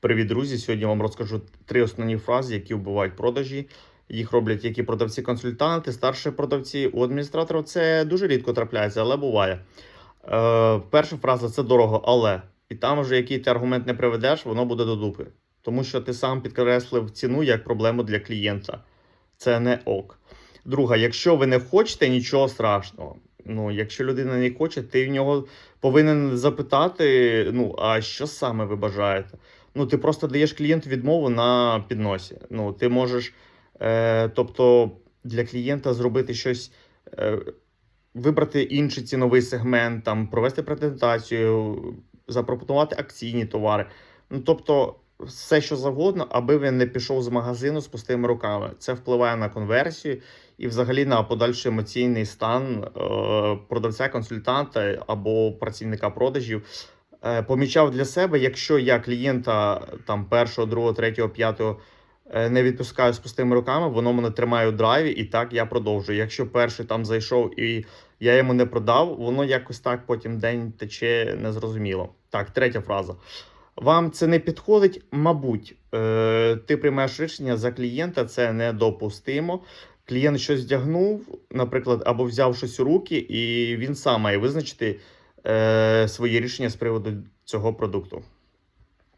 Привіт, друзі! Сьогодні вам розкажу три основні фрази, які вбивають продажі. Їх роблять які продавці-консультанти, старші продавці. У адміністраторів це дуже рідко трапляється, але буває. Е, перша фраза це дорого, але. І там вже який ти аргумент не приведеш, воно буде до дупи. Тому що ти сам підкреслив ціну як проблему для клієнта. Це не ок. Друга, якщо ви не хочете, нічого страшного. Ну, якщо людина не хоче, ти в нього повинен запитати: ну, а що саме ви бажаєте? Ну, ти просто даєш клієнту відмову на підносі. Ну, ти можеш, е, тобто, для клієнта зробити щось, е, вибрати інший ціновий сегмент, там, провести презентацію, запропонувати акційні товари. Ну, тобто, все, що завгодно, аби він не пішов з магазину з пустими руками. Це впливає на конверсію і взагалі на подальший емоційний стан е, продавця, консультанта або працівника продажів. Е, помічав для себе, якщо я клієнта там першого, другого, третього, п'ятого е, не відпускаю з пустими руками, воно мене тримає у драйві, і так я продовжую. Якщо перший там зайшов і я йому не продав, воно якось так потім день тече незрозуміло. Так, третя фраза. Вам це не підходить, мабуть, е, ти приймаєш рішення за клієнта, це недопустимо. Клієнт щось вдягнув, наприклад, або взяв щось у руки, і він сам має визначити е, свої рішення з приводу цього продукту.